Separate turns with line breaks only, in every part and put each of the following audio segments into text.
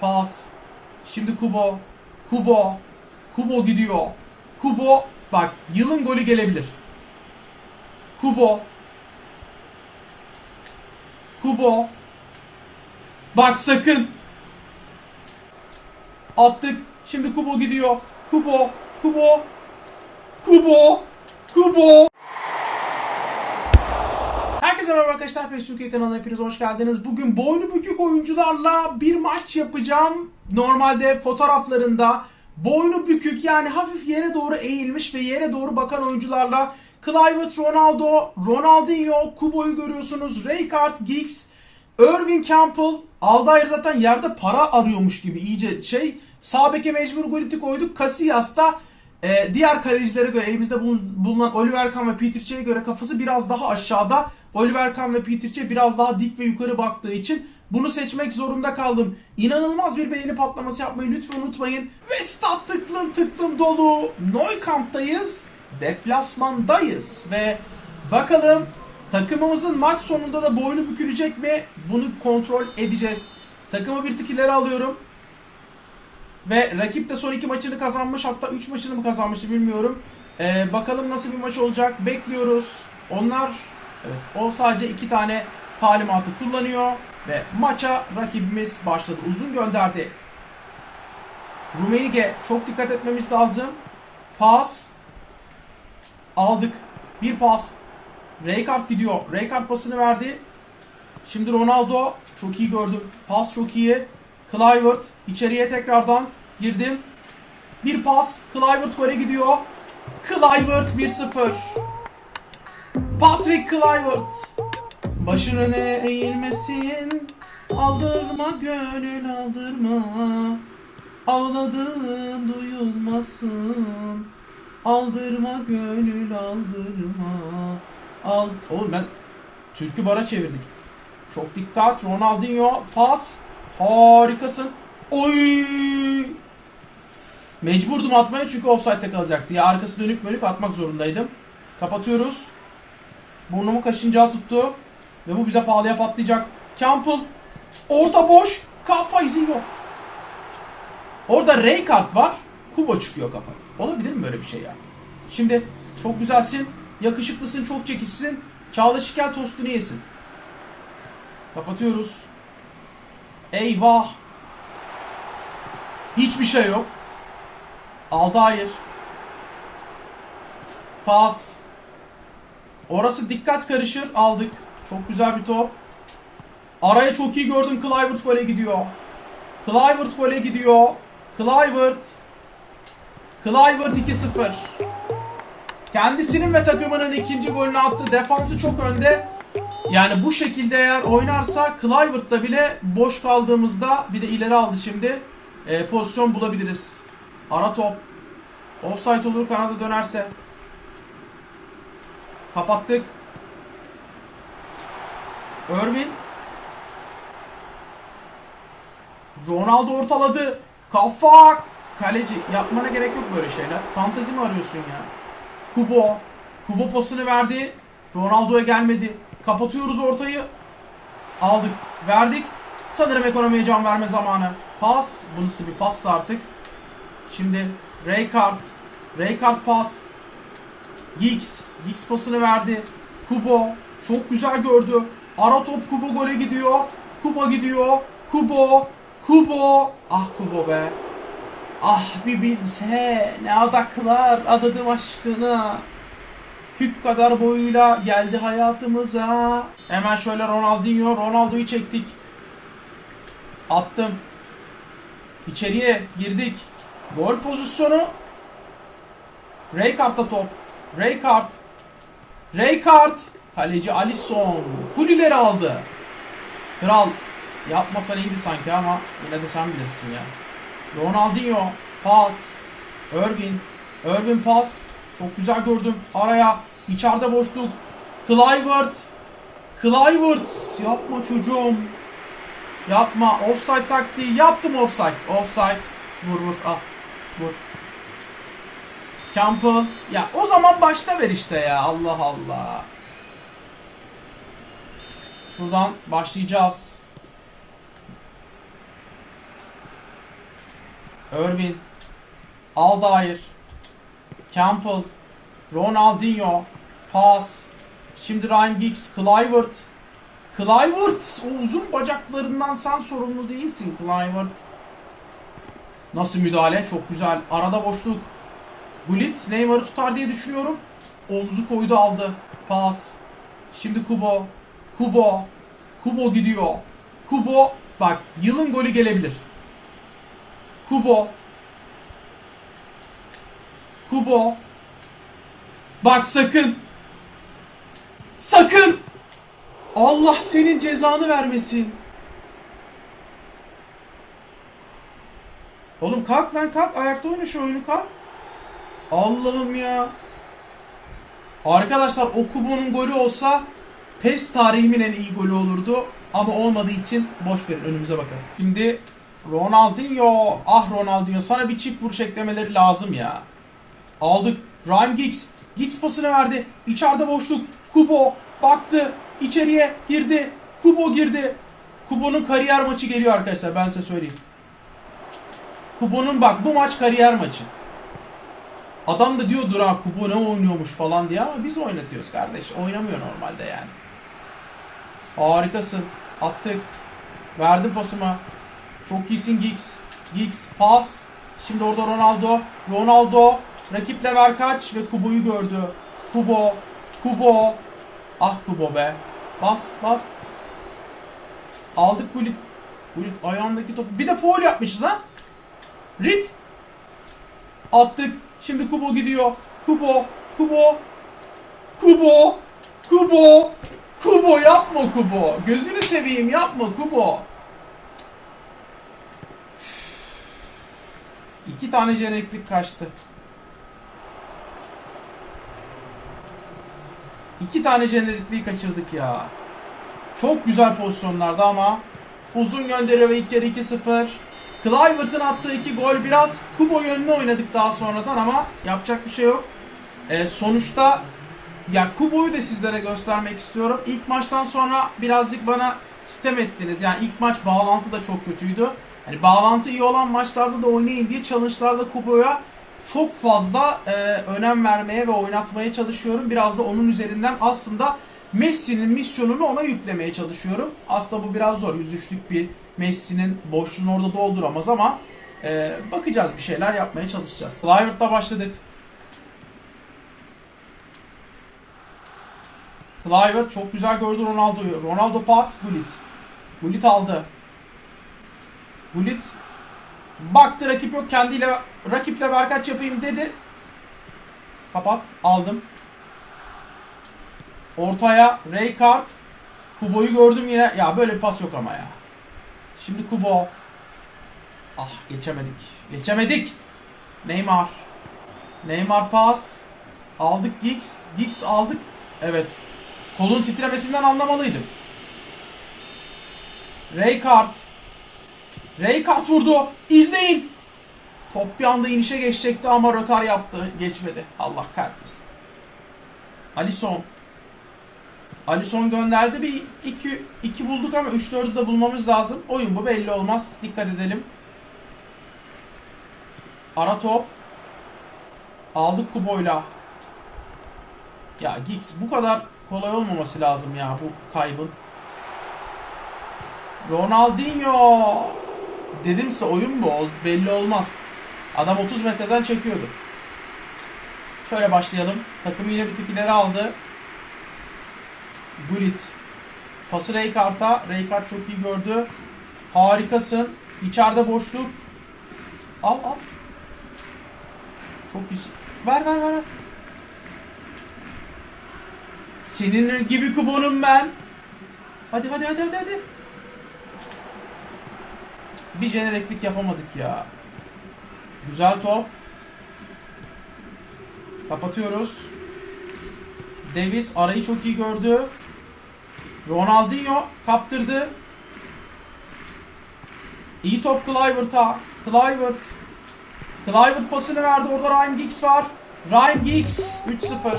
Pas. Şimdi Kubo. Kubo. Kubo gidiyor. Kubo. Bak yılın golü gelebilir. Kubo. Kubo. Bak sakın. Attık. Şimdi Kubo gidiyor. Kubo. Kubo. Kubo. Kubo. Herkese merhaba arkadaşlar. PES kanalına hepiniz hoş geldiniz. Bugün boynu bükük oyuncularla bir maç yapacağım. Normalde fotoğraflarında boynu bükük yani hafif yere doğru eğilmiş ve yere doğru bakan oyuncularla Clivert Ronaldo, Ronaldinho, Kubo'yu görüyorsunuz. Rijkaard, Giggs, Irving Campbell, Aldair zaten yerde para arıyormuş gibi iyice şey. Sağ beke mecbur Gulit'i koyduk. Casillas da e, diğer kalecilere göre elimizde bulun- bulunan Oliver Kahn ve Peter Cech'e göre kafası biraz daha aşağıda. Oliver Kahn ve Peter Cech biraz daha dik ve yukarı baktığı için bunu seçmek zorunda kaldım. İnanılmaz bir beğeni patlaması yapmayı lütfen unutmayın. Ve stat tıklım tıklım dolu. Neukamp'tayız. Deplasmandayız. Ve bakalım takımımızın maç sonunda da boynu bükülecek mi? Bunu kontrol edeceğiz. Takımı bir tık ileri alıyorum. Ve rakip de son iki maçını kazanmış. Hatta 3 maçını mı kazanmıştı bilmiyorum. Ee, bakalım nasıl bir maç olacak. Bekliyoruz. Onlar evet o sadece iki tane talimatı kullanıyor. Ve maça rakibimiz başladı. Uzun gönderdi. Rumenige çok dikkat etmemiz lazım. Pas. Aldık. Bir pas. Rijkaard gidiyor. Rijkaard pasını verdi. Şimdi Ronaldo çok iyi gördüm. Pas çok iyi. Kluivert içeriye tekrardan girdim. Bir pas. Kluivert gole gidiyor. Kluivert 1-0. Patrick Kluivert. Başın öne eğilmesin. Aldırma gönül aldırma. Ağladığın duyulmasın. Aldırma gönül aldırma. Al Oğlum ben türkü bara çevirdik. Çok dikkat. Ronaldinho pas. Harikasın. Oy! Mecburdum atmaya çünkü offside'de kalacaktı. Ya arkası dönük bölük atmak zorundaydım. Kapatıyoruz. Burnumu kaşıncağı tuttu. Ve bu bize pahalıya patlayacak. Campbell. Orta boş. Kafa izi yok. Orada Rijkaard var. Kubo çıkıyor kafaya. Olabilir mi böyle bir şey ya? Şimdi çok güzelsin. Yakışıklısın. Çok çekicisin. Çağla Şikel tostunu yesin. Kapatıyoruz. Eyvah. Hiçbir şey yok. Aldair. Pas. Orası dikkat karışır. Aldık. Çok güzel bir top. Araya çok iyi gördüm. Kluivert gole gidiyor. Kluivert gole gidiyor. Kluivert. Kluivert 2-0. Kendisinin ve takımının ikinci golünü attı. Defansı çok önde. Yani bu şekilde eğer oynarsa Kluivert'la bile boş kaldığımızda bir de ileri aldı şimdi. e, pozisyon bulabiliriz. Ara top. Offside olur kanada dönerse. Kapattık. Irvin. Ronaldo ortaladı. Kafa. Kaleci yapmana gerek yok böyle şeyler. Fantezi mi arıyorsun ya? Kubo. Kubo pasını verdi. Ronaldo'ya gelmedi. Kapatıyoruz ortayı. Aldık. Verdik. Sanırım ekonomiye can verme zamanı. Pas. Bu nasıl bir passa artık. Şimdi Rijkaard. Rijkaard pas. Giggs. Giggs pasını verdi. Kubo. Çok güzel gördü. Ara top Kubo gole gidiyor. Kubo gidiyor. Kubo. Kubo. Ah Kubo be. Ah bir bilse ne adaklar adadım aşkına. Hük kadar boyuyla geldi hayatımıza. Hemen şöyle Ronaldinho, Ronaldo'yu çektik. Attım. İçeriye girdik. Gol pozisyonu. Rijkaard'da top. Rijkaard. Rijkaard. Kaleci Alisson. Full ileri aldı. Kral yapmasan iyiydi sanki ama yine de sen bilirsin ya. Ronaldinho pas. Irvin. Irvin pas. Çok güzel gördüm. Araya içeride boşluk. Kluivert. Kluivert. Yapma çocuğum. Yapma. Offside taktiği. Yaptım offside. Offside. Vur vur. Al. Vur. Campbell. Ya o zaman başta ver işte ya. Allah Allah. Şuradan başlayacağız. Irvin. Aldair. Campbell. Ronaldinho. Pas. Şimdi Ryan Giggs. Clivert. Clivert. O uzun bacaklarından sen sorumlu değilsin Clivert. Nasıl müdahale? Çok güzel. Arada boşluk. Gullit Neymar'ı tutar diye düşünüyorum. Omzu koydu aldı. Pas. Şimdi Kubo. Kubo. Kubo gidiyor. Kubo. Bak yılın golü gelebilir. Kubo. Kubo. Bak sakın. Sakın. Allah senin cezanı vermesin. Oğlum kalk lan kalk. Ayakta oyna şu oyunu kalk. Allah'ım ya. Arkadaşlar o Kubo'nun golü olsa PES tarihimin en iyi golü olurdu. Ama olmadığı için boş verin önümüze bakalım. Şimdi Ronaldinho. Ah Ronaldinho sana bir çift vuruş eklemeleri lazım ya. Aldık. Ryan Giggs. Giggs pasını verdi. İçeride boşluk. Kubo baktı. içeriye girdi. Kubo girdi. Kubo'nun kariyer maçı geliyor arkadaşlar ben size söyleyeyim. Kubo'nun bak bu maç kariyer maçı. Adam da diyordur ha Kubo ne oynuyormuş falan diye ama biz oynatıyoruz kardeş. Oynamıyor normalde yani. Harikasın. Attık. Verdim pasıma. Çok iyisin Giggs. Giggs pas. Şimdi orada Ronaldo. Ronaldo. Rakiple ver kaç ve Kubo'yu gördü. Kubo. Kubo. Ah Kubo be. Bas bas. Aldık Gullit. Gullit ayağındaki top. Bir de foul yapmışız ha. Rif. Attık. Şimdi Kubo gidiyor. Kubo. Kubo. Kubo. Kubo. Kubo yapma Kubo. Gözünü seveyim yapma Kubo. İki tane jeneriklik kaçtı. İki tane jenerikliği kaçırdık ya. Çok güzel pozisyonlarda ama uzun gönderiyor ve ilk yarı 2-0. Clivert'ın attığı iki gol biraz Kubo yönüne oynadık daha sonradan ama yapacak bir şey yok. Ee, sonuçta ya Kubo'yu da sizlere göstermek istiyorum. İlk maçtan sonra birazcık bana sistem ettiniz. Yani ilk maç bağlantı da çok kötüydü. Hani bağlantı iyi olan maçlarda da oynayın diye challenge'larda Kubo'ya çok fazla e, önem vermeye ve oynatmaya çalışıyorum. Biraz da onun üzerinden aslında Messi'nin misyonunu ona yüklemeye çalışıyorum. Aslında bu biraz zor. 103'lük bir Messi'nin boşluğunu orada dolduramaz ama e, bakacağız bir şeyler yapmaya çalışacağız. Clivert'ta başladık. Clivert çok güzel gördü Ronaldo'yu. Ronaldo pas, Gullit. Gullit aldı. Gullit baktı rakip yok kendiyle rakiple berkaç yapayım dedi. Kapat. Aldım. Ortaya Raykart. Kubo'yu gördüm yine. Ya böyle bir pas yok ama ya. Şimdi Kubo. Ah geçemedik. Geçemedik. Neymar. Neymar pas. Aldık Giggs. Giggs aldık. Evet. Kolun titremesinden anlamalıydım. Raykart. Raykart vurdu. İzleyin. Top bir anda inişe geçecekti ama rötar yaptı. Geçmedi. Allah kahretmesin. Alisson. Alisson gönderdi. Bir iki, iki bulduk ama 3-4'ü de bulmamız lazım. Oyun bu belli olmaz. Dikkat edelim. Ara top. Aldık Kubo'yla. Ya Giggs bu kadar kolay olmaması lazım ya bu kaybın. Ronaldinho. Dedimse oyun bu. Belli olmaz. Adam 30 metreden çekiyordu. Şöyle başlayalım. Takım yine bir tık ileri aldı. Gullit. Pası Raykart'a. Raykart çok iyi gördü. Harikasın. İçeride boşluk. Al al. Çok iyi. Ver ver ver. Senin gibi kubonum ben. Hadi hadi hadi hadi hadi. Bir jenereklik yapamadık ya. Güzel top. Kapatıyoruz. Davis arayı çok iyi gördü. Ronaldinho kaptırdı. İyi top Clivert'a. Clivert. Clivert pasını verdi. Orada Ryan Giggs var. Ryan Giggs 3-0.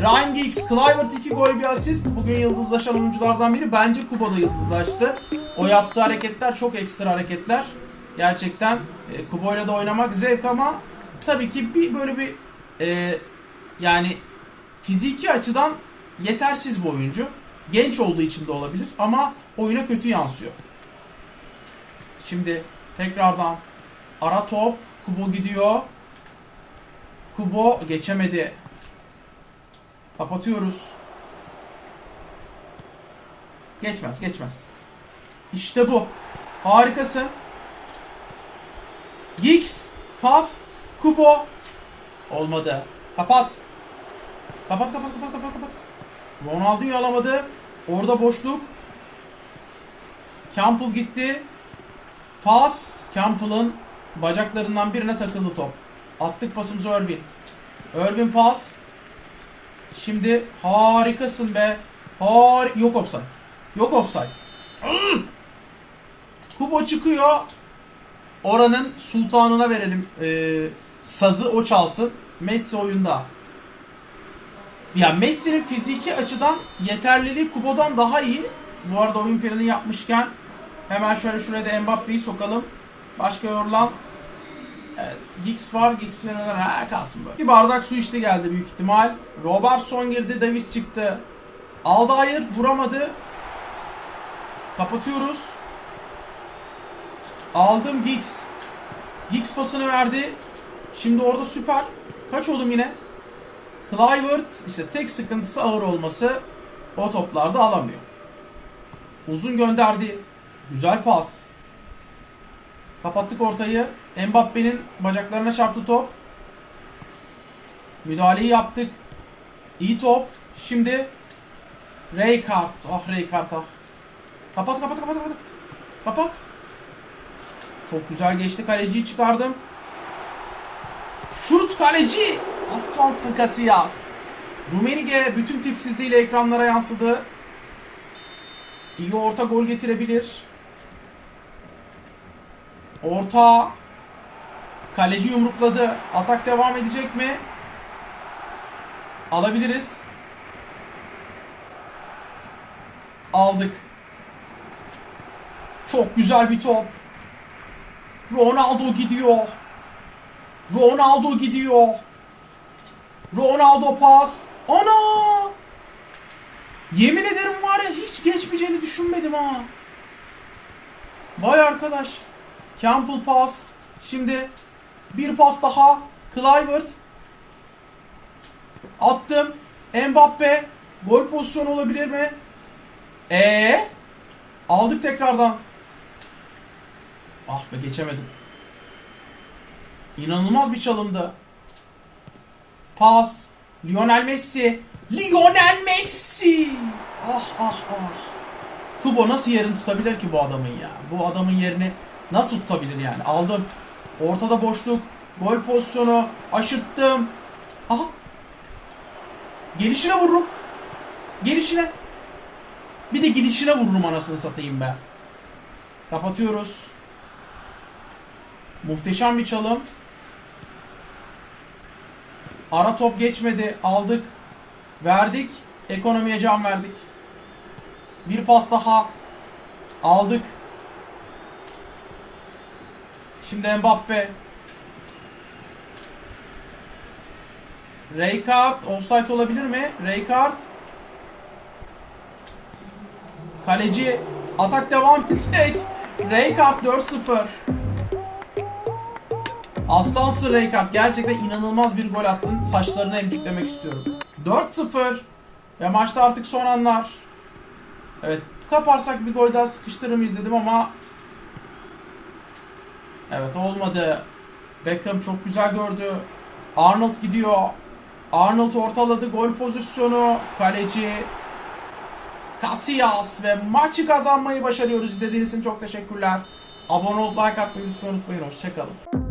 Ryan Giggs, Clivert 2 gol bir asist. Bugün yıldızlaşan oyunculardan biri. Bence Kuba'da yıldızlaştı. O yaptığı hareketler çok ekstra hareketler. Gerçekten e, Kubo'yla da oynamak zevk ama tabii ki bir böyle bir e, yani fiziki açıdan yetersiz bir oyuncu. Genç olduğu için de olabilir ama oyuna kötü yansıyor. Şimdi tekrardan ara top. Kubo gidiyor. Kubo geçemedi. Kapatıyoruz. Geçmez, geçmez. İşte bu. Harikasın. Giggs, pas, Kubo. Olmadı. Kapat. Kapat, kapat, kapat, kapat, kapat. Ronaldinho alamadı. Orada boşluk. Campbell gitti. Pas. Campbell'ın bacaklarından birine takıldı top. Attık pasımızı Irvin. Irvin pas. Şimdi harikasın be. Har yok offside. Yok offside. Kubo çıkıyor. Oranın sultanına verelim. Ee, sazı o çalsın. Messi oyunda. Ya Messi'nin fiziki açıdan yeterliliği Kubo'dan daha iyi. Bu arada oyun planı yapmışken hemen şöyle şuraya da Mbappe'yi sokalım. Başka yorulan Evet, Giggs var. Giggs'in önünden ha, kalsın böyle. Bir bardak su içti geldi büyük ihtimal. Robertson girdi, Davis çıktı. Aldair vuramadı. Kapatıyoruz. Aldım Giggs. Giggs pasını verdi. Şimdi orada süper. Kaç oldum yine? Clivert işte tek sıkıntısı ağır olması. O toplarda alamıyor. Uzun gönderdi. Güzel pas. Kapattık ortayı. Mbappe'nin bacaklarına çarptı top. Müdahaleyi yaptık. İyi top. Şimdi Raykart. Ah Raykart ah. Kapat kapat kapat kapat. Kapat. Çok güzel geçti. Kaleciyi çıkardım. Şut kaleci. Aslansın Casillas. Rumenige bütün tipsizliğiyle ekranlara yansıdı. İyi orta gol getirebilir. Orta. Kaleci yumrukladı. Atak devam edecek mi? Alabiliriz. Aldık. Çok güzel bir top. Ronaldo gidiyor. Ronaldo gidiyor. Ronaldo pas. Ana! Yemin ederim var ya hiç geçmeyeceğini düşünmedim ha. Vay arkadaş. Campbell pas. Şimdi bir pas daha. Clivert. Attım. Mbappe. Gol pozisyonu olabilir mi? Ee? Aldık tekrardan. Ah be geçemedim. İnanılmaz bir çalımdı. Pas. Lionel Messi. Lionel Messi. Ah ah ah. Kubo nasıl yerini tutabilir ki bu adamın ya? Bu adamın yerini nasıl tutabilir yani? Aldım. Ortada boşluk. Gol pozisyonu. Aşırttım. Aha. Gelişine vururum. Gelişine. Bir de gidişine vururum anasını satayım ben. Kapatıyoruz. Muhteşem bir çalım. Ara top geçmedi. Aldık. Verdik. Ekonomiye can verdik. Bir pas daha. Aldık. Şimdi Mbappe. Raykart offside olabilir mi? Raykart. Kaleci atak devam edecek. Raykart 4-0. Aslansın Raykart. Gerçekten inanılmaz bir gol attın. Saçlarını emciklemek istiyorum. 4-0. Ve maçta artık son anlar. Evet. Kaparsak bir gol daha sıkıştırır mıyız dedim ama Evet olmadı. Beckham çok güzel gördü. Arnold gidiyor. Arnold ortaladı gol pozisyonu. Kaleci Casillas ve maçı kazanmayı başarıyoruz. İzlediğiniz için çok teşekkürler. Abone olup like atmayı lütfen unutmayın. Hoşçakalın.